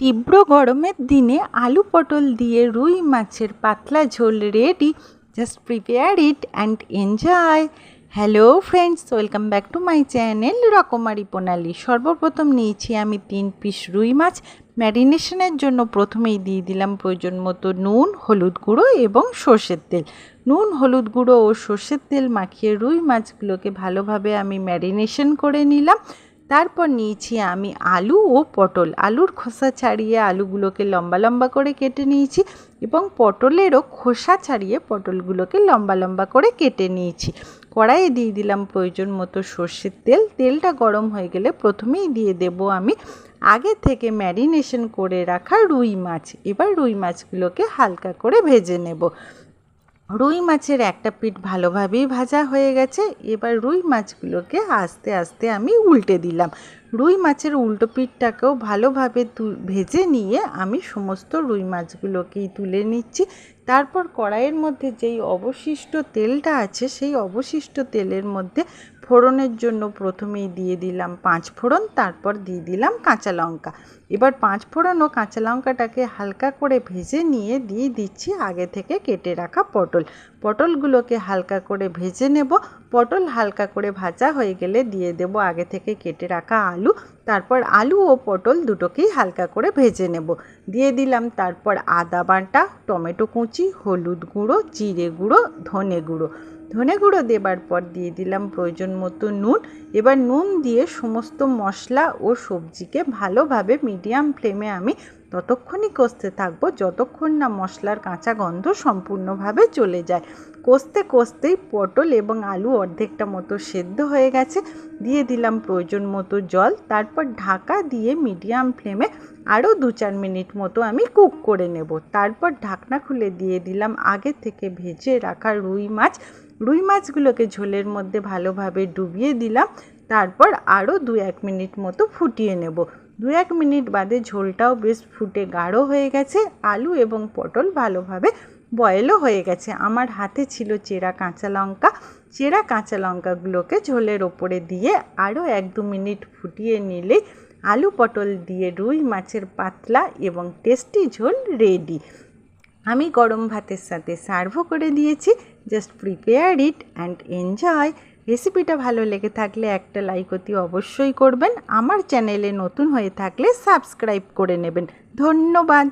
তীব্র গরমের দিনে আলু পটল দিয়ে রুই মাছের পাতলা ঝোল ready just prepare it and enjoy hello friends welcome back to my channel রকমারি প্রণালী সর্বপ্রথম নিয়েছি আমি তিন পিস রুই মাছ। ম্যারিনেশনের জন্য প্রথমেই দিয়ে দিলাম প্রয়োজন মতো নুন, হলুদ গুঁড়ো এবং সর্ষের তেল। নুন, হলুদ গুঁড়ো ও সর্ষের তেল মাখিয়ে রুই মাছগুলোকে ভালোভাবে আমি ম্যারিনেশন করে নিলাম। তারপর নিয়েছি আমি আলু ও পটল। আলুর খোসা ছাড়িয়ে আলুগুলোকে লম্বা লম্বা করে কেটে নিয়েছি এবং পটলেরও খোসা ছাড়িয়ে পটলগুলোকে লম্বা লম্বা করে কেটে নিয়েছি। কড়াইয়ে দিয়ে দিলাম প্রয়োজন মতো সর্ষের তেল। তেলটা গরম হয়ে গেলে প্রথমেই দিয়ে দেব আমি আগে থেকে ম্যারিনেশন করে রাখা রুই মাছ। এবার রুই মাছগুলোকে হালকা করে ভেজে নেব। রুই মাছের একটা পিঠ ভালোভাবেই ভাজা হয়ে গেছে। এবার রুই মাছগুলোকে আস্তে আস্তে আমি উল্টে দিলাম। রুই মাছের উল্টো পিঠটাকেও ভালোভাবে ভেজে নিয়ে আমি সমস্ত রুই মাছগুলোকেই তুলে নিচ্ছি। তারপর কড়াইয়ের মধ্যে যেই অবশিষ্ট তেলটা আছে, সেই অবশিষ্ট তেলের মধ্যে ফোড়নের জন্য প্রথমেই দিয়ে দিলাম পাঁচ ফোড়ন, তারপর দিয়ে দিলাম কাঁচা লঙ্কা। এবার পাঁচ ফোড়ন ও কাঁচা লঙ্কাটাকে হালকা করে ভেজে নিয়ে দিয়ে দিচ্ছি আগে থেকে কেটে রাখা পটল। পটলগুলোকে হালকা করে ভেজে নেব। পটল হালকা করে ভাজা হয়ে গেলে দিয়ে দেব আগে থেকে কেটে রাখা আলু, তারপর আলু ও পটল দুটোকেই হালকা করে ভেজে নেব। দিয়ে দিলাম তারপর আদা বাটা, টমেটো কুচি, হলুদ গুঁড়ো, জিরে গুঁড়ো, ধনে গুঁড়ো। ধনে গুঁড়ো দেবার পর দিয়ে দিলাম প্রয়োজন মতো নুন। এবার নুন দিয়ে সমস্ত মশলা ও সবজিকে ভালোভাবে মিডিয়াম ফ্লেমে আমি ততক্ষণই কষতে থাকব, যতক্ষণ না মশলার কাঁচা গন্ধ সম্পূর্ণভাবে চলে যায়। কষতে কষতেই পটল এবং আলু অর্ধেকটা মতো সেদ্ধ হয়ে গেছে। দিয়ে দিলাম প্রয়োজন মতো জল। তারপর ঢাকা দিয়ে মিডিয়াম ফ্লেমে আরও দু চার মিনিট মতো আমি কুক করে নেব। তারপর ঢাকনা খুলে দিয়ে দিলাম আগে থেকে ভেজে রাখা রুই মাছ। রুই মাছগুলোকে ঝোলের মধ্যে ভালোভাবে ডুবিয়ে দিলাম। তারপর আরও দু এক মিনিট মতো ফুটিয়ে নেব। দু এক মিনিট বাদে ঝোলটাও বেশ ফুটে গাঢ় হয়ে গেছে, আলু এবং পটল ভালোভাবে বয়েলও হয়ে গেছে। আমার হাতে ছিল চেরা কাঁচা লঙ্কা। চেরা কাঁচা লঙ্কাগুলোকে ঝোলের ওপরে দিয়ে আরও এক দু মিনিট ফুটিয়ে নিলেই আলু পটল দিয়ে রুই মাছের পাতলা এবং টেস্টি ঝোল রেডি। আমি গরম ভাতের সাথে সার্ভও করে দিয়েছি। Just prepare it and enjoy. রেসিপিটা ভালো লেগে থাকলে একটা লাইক অতি অবশ্যই করবেন। আমার চ্যানেলে নতুন হয়ে থাকলে সাবস্ক্রাইব করে নেবেন। ধন্যবাদ।